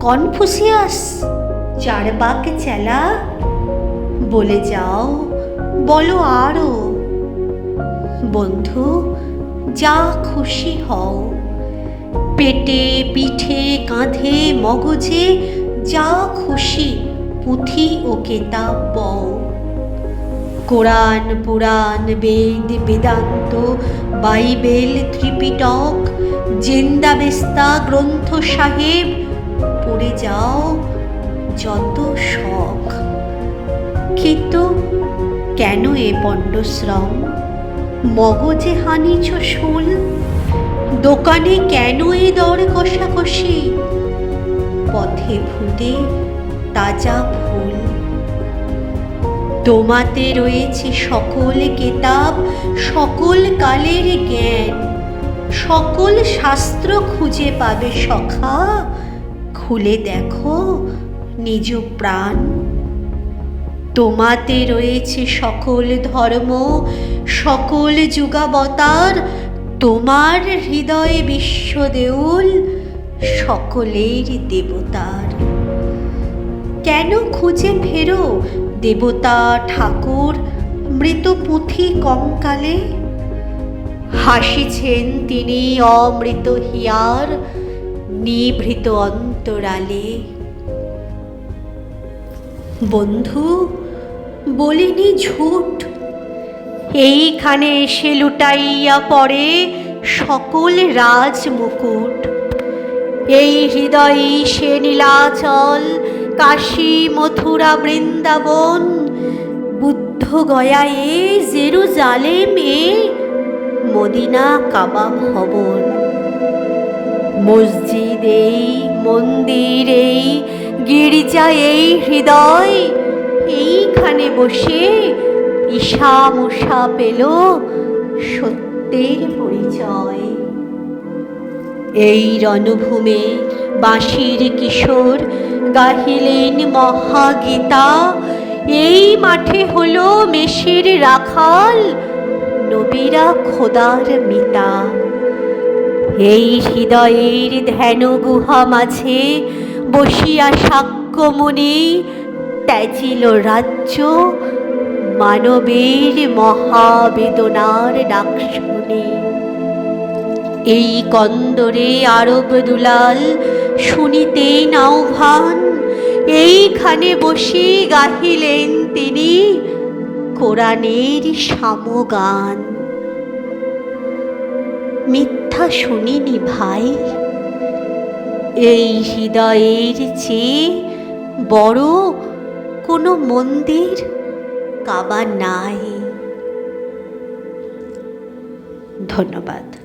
Confucius Charvaka চেলা, বলে যাও, বলো আরও বন্ধু, যা খুশি হও। পেটে পিঠে কাঁধে মগজে যা খুশি পুঁথি ও কেতাব বও। কোরআন, পুরাণ, বেদ, বেদান্ত, বাইবেল, ত্রিপিটক জেন্দাবেস্তা গ্রন্থ সাহেব পড়ে যাও, যত শখ। কিন্তু কেন এ পণ্ডশ্রম? মগজে হানিছ শুল, দোকানে কেন এ দর কষাকষি পথে ফুটে তাজা ফুল। তোমাতে রয়েছে সকল কেতাব, সকল কালের জ্ঞান। সকল শাস্ত্র খুঁজে পাবে সখা খুলে দেখো, নিজ প্রাণ। তোমাতে রয়েছে সকল ধর্ম, সকল যুগাবতার। তোমার হৃদয়ে বিশ্ব দেউল সকলের দেবতার। কেন খুঁজে ফেরো দেবতা ঠাকুর মৃত পুঁথি কঙ্কালে? হাসিছেন তিনি অমৃত হিয়ার নিভৃত অন্তরালে। বন্ধু, বলিনি ঝুট। এইখানে এসে লুটাইয়া পড়ে সকল রাজ মুকুট। এই হৃদয়ে সে নীলাচল, কাশী, মথুরা, বৃন্দাবন, বুদ্ধ গয়ায়ে জেরুজালেমে মদিনা কাবা ভবন। মসজিদ এই মন্দির এই গির্জা এই হৃদয়। এইখানে বসে ঈশা মশা পেল সত্যের পরিচয়। এই রণভূমে বাঁশির কিশোর গাহিলেন মহাগীতা। এই মাঠে হলো মেষের রাখাল, নবীরা খোদার মিতা। এই হৃদয়ের ধ্যান গুহা মাঝে বসিয়া সাক্ষ্যমণি ত্যাজিল রাজ্য মানবের মহাবেদনার ডাক শুনে এই কন্দরে আরব দুলাল শুনিতেন আহ্বান এইখানে বসে গাহিলেন তিনি কোরআনের সামগান। মিথ্যা শুনিনি ভাই। এই হৃদয়ের চেয়ে বড় কোনো মন্দির কাবা নাই। ধন্যবাদ।